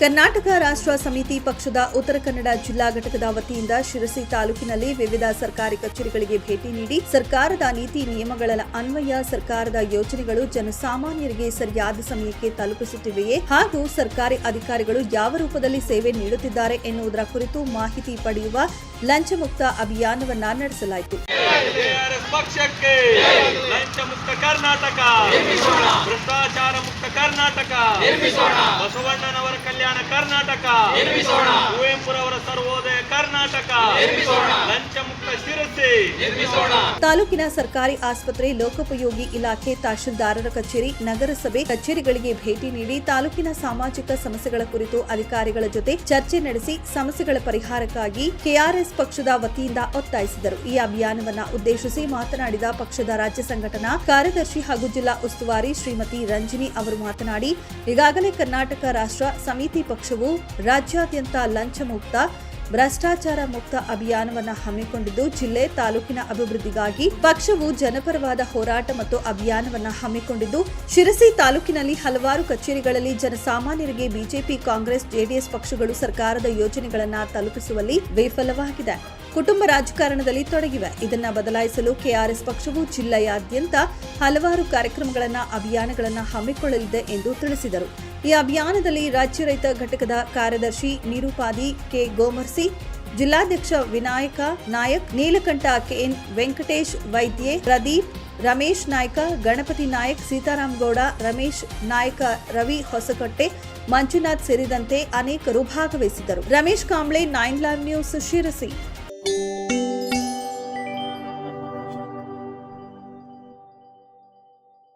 ಕರ್ನಾಟಕ ರಾಷ್ಟ್ರ ಸಮಿತಿ ಪಕ್ಷದ ಉತ್ತರ ಕನ್ನಡ ಜಿಲ್ಲಾ ಘಟಕದ ವತಿಯಿಂದ ಶಿರಸಿ ತಾಲೂಕಿನಲ್ಲಿ ವಿವಿಧ ಸರ್ಕಾರಿ ಕಚೇರಿಗಳಿಗೆ ಭೇಟಿ ನೀಡಿ ಸರ್ಕಾರದ ನೀತಿ ನಿಯಮಗಳ ಅನ್ವಯ ಸರ್ಕಾರದ ಯೋಜನೆಗಳು ಜನಸಾಮಾನ್ಯರಿಗೆ ಸರಿಯಾದ ಸಮಯಕ್ಕೆ ತಲುಪಿಸುತ್ತಿವೆಯೇ? ಹಾಗೂ ಸರ್ಕಾರಿ ಅಧಿಕಾರಿಗಳು ಯಾವ ರೂಪದಲ್ಲಿ ಸೇವೆ ನೀಡುತ್ತಿದ್ದಾರೆ ಎನ್ನುವುದರ ಕುರಿತು ಮಾಹಿತಿ ಪಡೆಯುವ ಲಂಚಮುಕ್ತ ಅಭಿಯಾನವನ್ನ ನಡೆಸಲಾಯಿತು. ಕರ್ನಾಟಕ ಲಂಚ ಮುಕ್ತ ಕರ್ನಾಟಕ ಕರ್ನಾಟಕ ಕಲ್ಯಾಣ ಕರ್ನಾಟಕ. ಕುವೆಂಪುರವರ ಸರ್ವೋದಯ ಕರ್ನಾಟಕ. ಶಿರಸಿ ತಾಲೂಕಿನ ಸರ್ಕಾರಿ ಆಸ್ಪತ್ರೆ ಲೋಕೋಪಯೋಗಿ ಇಲಾಖೆ ತಹಶೀಲ್ದಾರರ ಕಚೇರಿ, ನಗರಸಭೆ ಕಚೇರಿಗಳಿಗೆ ಭೇಟಿ ನೀಡಿ ತಾಲೂಕಿನ ಸಾಮಾಜಿಕ ಸಮಸ್ಯೆಗಳ ಕುರಿತು ಅಧಿಕಾರಿಗಳ ಜೊತೆ ಚರ್ಚೆ ನಡೆಸಿ ಸಮಸ್ಯೆಗಳ ಪರಿಹಾರಕ್ಕಾಗಿ ಕೆಆರ್ಎಸ್ ಪಕ್ಷದ ವತಿಯಿಂದ ಒತ್ತಾಯಿಸಿದರು. ಈ ಅಭಿಯಾನವನ್ನು ಉದ್ದೇಶಿಸಿ ಮಾತನಾಡಿದ ಪಕ್ಷದ ರಾಜ್ಯ ಸಂಘಟನಾ ಕಾರ್ಯದರ್ಶಿ ಹಾಗೂ ಜಿಲ್ಲಾ ಉಸ್ತುವಾರಿ ಶ್ರೀಮತಿ ರಂಜಿನಿ ಅವರು ಮಾತನಾಡಿ, ಈಗಾಗಲೇ ಕರ್ನಾಟಕ ರಾಷ್ಟ್ರ ಸಮಿತಿ ಪಕ್ಷವು ರಾಜ್ಯಾದ್ಯಂತ ಲಂಚ ಮುಕ್ತ ಭ್ರಷ್ಟಾಚಾರ ಮುಕ್ತ ಅಭಿಯಾನವನ್ನು ಹಮ್ಮಿಕೊಂಡಿದ್ದು ಜಿಲ್ಲೆ ತಾಲೂಕಿನ ಅಭಿವೃದ್ಧಿಗಾಗಿ ಪಕ್ಷವು ಜನಪರವಾದ ಹೋರಾಟ ಮತ್ತು ಅಭಿಯಾನವನ್ನು ಹಮ್ಮಿಕೊಂಡಿದ್ದು ಶಿರಸಿ ತಾಲೂಕಿನಲ್ಲಿ ಹಲವಾರು ಕಚೇರಿಗಳಲ್ಲಿ ಜನಸಾಮಾನ್ಯರಿಗೆ ಬಿಜೆಪಿ ಕಾಂಗ್ರೆಸ್ ಜೆಡಿಎಸ್ ಪಕ್ಷಗಳು ಸರ್ಕಾರದ ಯೋಜನೆಗಳನ್ನು ತಲುಪಿಸುವಲ್ಲಿ ವಿಫಲವಾಗಿದೆ. ಕುಟುಂಬ ರಾಜಕಾರಣದಲ್ಲಿ ತೊಡಗಿವೆ. ಇದನ್ನ ಬದಲಾಯಿಸಲು ಕೆಆರ್ಎಸ್ ಪಕ್ಷವು ಜಿಲ್ಲೆಯಾದ್ಯಂತ ಹಲವಾರು ಕಾರ್ಯಕ್ರಮಗಳನ್ನು, ಅಭಿಯಾನಗಳನ್ನು ಹಮ್ಮಿಕೊಳ್ಳಲಿದೆ ಎಂದು ತಿಳಿಸಿದರು. ಈ ಅಭಿಯಾನದಲ್ಲಿ ರಾಜ್ಯ ರೈತ ಘಟಕದ ಕಾರ್ಯದರ್ಶಿ ನಿರೂಪಾದಿ ಕೆ. ಗೋಮರ್ಸಿ, ಜಿಲ್ಲಾಧ್ಯಕ್ಷ ವಿನಾಯಕ ನಾಯಕ್, ನೀಲಕಂಠ ಕೆಎನ್ ವೆಂಕಟೇಶ್ ವೈದ್ಯೆ ಪ್ರದೀಪ್, ರಮೇಶ್ ನಾಯ್ಕ, ಗಣಪತಿ ನಾಯಕ್, ಸೀತಾರಾಮ್ ಗೌಡ, ರಮೇಶ್ ನಾಯ್ಕ, ರವಿ ಹೊಸಕಟ್ಟೆ, ಮಂಜುನಾಥ್ ಸೇರಿದಂತೆ ಅನೇಕರು ಭಾಗವಹಿಸಿದ್ದರು. Ramesh Kamble, nine live news Sirsi.